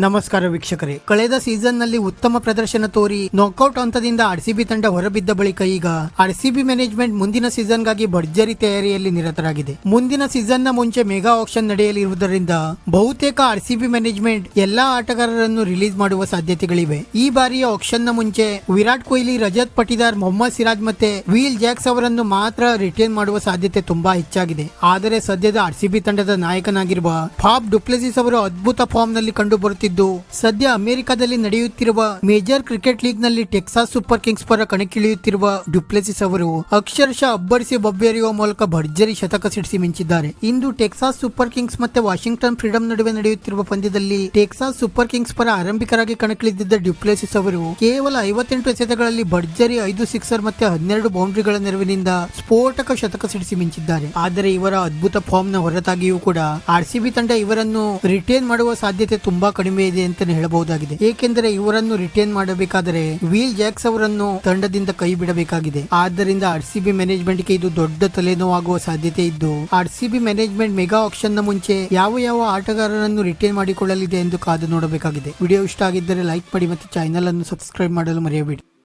ನಮಸ್ಕಾರ ವೀಕ್ಷಕರೇ. ಕಳೆದ ಸೀಸನ್ನಲ್ಲಿ ಉತ್ತಮ ಪ್ರದರ್ಶನ ತೋರಿ ನಾಕೌಟ್ ಹಂತದಿಂದ ಆರ್ಸಿಬಿ ತಂಡ ಹೊರಬಿದ್ದ ಬಳಿಕ ಈಗ ಆರ್ಸಿಬಿ ಮ್ಯಾನೇಜ್ಮೆಂಟ್ ಮುಂದಿನ ಸೀಸನ್ಗಾಗಿ ಭರ್ಜರಿ ತಯಾರಿಯಲ್ಲಿ ನಿರತರಾಗಿದೆ. ಮುಂದಿನ ಸೀಸನ್ನ ಮುಂಚೆ ಮೆಗಾ ಆಕ್ಷನ್ ನಡೆಯಲಿರುವುದರಿಂದ ಬಹುತೇಕ ಆರ್ಸಿಬಿ ಮ್ಯಾನೇಜ್ಮೆಂಟ್ ಎಲ್ಲಾ ಆಟಗಾರರನ್ನು ರಿಲೀಸ್ ಮಾಡುವ ಸಾಧ್ಯತೆಗಳಿವೆ. ಈ ಬಾರಿಯ ಆಕ್ಷನ್ನ ಮುಂಚೆ ವಿರಾಟ್ ಕೊಹ್ಲಿ, ರಜತ್ ಪಟಿದಾರ್, ಮೊಹಮ್ಮದ್ ಸಿರಾಜ್ ಮತ್ತೆ ವೀಲ್ ಜಾಕ್ಸ್ ಅವರನ್ನು ಮಾತ್ರ ರಿಟೇನ್ ಮಾಡುವ ಸಾಧ್ಯತೆ ತುಂಬಾ ಹೆಚ್ಚಾಗಿದೆ. ಆದರೆ ಸದ್ಯದ ಆರ್ಸಿಬಿ ತಂಡದ ನಾಯಕನಾಗಿರುವ ಫಾಬ್ ಡುಪ್ಲೆಸಿಸ್ ಅವರು ಅದ್ಭುತ ಫಾರ್ಮ್ನಲ್ಲಿ ಕಂಡು ಬರುತ್ತಿದ್ದು ಸದ್ಯ ಅಮೆರಿಕದಲ್ಲಿ ನಡೆಯುತ್ತಿರುವ ಮೇಜರ್ ಕ್ರಿಕೆಟ್ ಲೀಗ್ನಲ್ಲಿ ಟೆಕ್ಸಾಸ್ ಸೂಪರ್ ಕಿಂಗ್ಸ್ ಪರ ಕಣಕ್ಕಿಳಿಯುತ್ತಿರುವ ಡುಪ್ಲೆಸಿಸ್ ಅವರು ಅಕ್ಷರಶಃ ಅಬ್ಬರಿಸಿ ಬಬ್ಬೆರಿಯುವ ಮೂಲಕ ಭರ್ಜರಿ ಶತಕ ಸಿಡಿಸಿ ಮಿಂಚಿದ್ದಾರೆ. ಇಂದು ಟೆಕ್ಸಾಸ್ ಸೂಪರ್ ಕಿಂಗ್ಸ್ ಮತ್ತೆ ವಾಷಿಂಗ್ಟನ್ ಫ್ರೀಡಂ ನಡುವೆ ನಡೆಯುತ್ತಿರುವ ಪಂದ್ಯದಲ್ಲಿ ಟೆಕ್ಸಾಸ್ ಸೂಪರ್ ಕಿಂಗ್ಸ್ ಪರ ಆರಂಭಿಕರಾಗಿ ಕಣಕ್ಕಿಳಿದಿದ್ದ ಡ್ಯುಪ್ಲೆಸಿಸ್ ಅವರು ಕೇವಲ ಐವತ್ತೆಂಟು ಎಸೆತಗಳಲ್ಲಿ ಭರ್ಜರಿ ಐದು, ಸಿಕ್ಸರ್ ಮತ್ತೆ ಹನ್ನೆರಡು ಬೌಂಡ್ರಿಗಳ ನೆರವಿನಿಂದ ಸ್ಫೋಟಕ ಶತಕ ಸಿಡಿಸಿ ಮಿಂಚಿದ್ದಾರೆ. ಆದರೆ ಇವರ ಅದ್ಭುತ ಫಾರ್ಮ್ನ ಹೊರತಾಗಿಯೂ ಕೂಡ ಆರ್ಸಿಬಿ ತಂಡ ಇವರನ್ನು ರಿಟೇನ್ ಮಾಡುವ ಸಾಧ್ಯತೆ ತುಂಬಾ ಕಡಿಮೆ ಇದೆ ಅಂತಾನೆ ಹೇಳಬಹುದಾಗಿದೆ. ಏಕೆಂದರೆ ಇವರನ್ನು ರಿಟೇನ್ ಮಾಡಬೇಕಾದರೆ ವೀಲ್ ಜಾಕ್ಸ್ ಅವರನ್ನು ತಂಡದಿಂದ ಕೈ ಬಿಡಬೇಕಾಗಿದೆ. ಆದ್ದರಿಂದ ಆರ್ಸಿಬಿ ಮ್ಯಾನೇಜ್ಮೆಂಟ್ಗೆ ಇದು ದೊಡ್ಡ ತಲೆನೋವಾಗುವ ಸಾಧ್ಯತೆ ಇದ್ದು, R C B management mega ಆಕ್ಷನ್ನ ಮುಂಚೆ ಯಾವ ಯಾವ ಆಟಗಾರರನ್ನು ರಿಟೇನ್ ಮಾಡಿಕೊಳ್ಳಲಿದೆ ಎಂದು ಕಾದು ನೋಡಬೇಕಾಗಿದೆ. ವಿಡಿಯೋ ಇಷ್ಟ ಆಗಿದ್ದರೆ ಲೈಕ್ ಮಾಡಿ ಮತ್ತು ಚಾನೆಲ್ ಅನ್ನು ಸಬ್ಸ್ಕ್ರೈಬ್ ಮಾಡಲು ಮರೆಯಬೇಡಿ.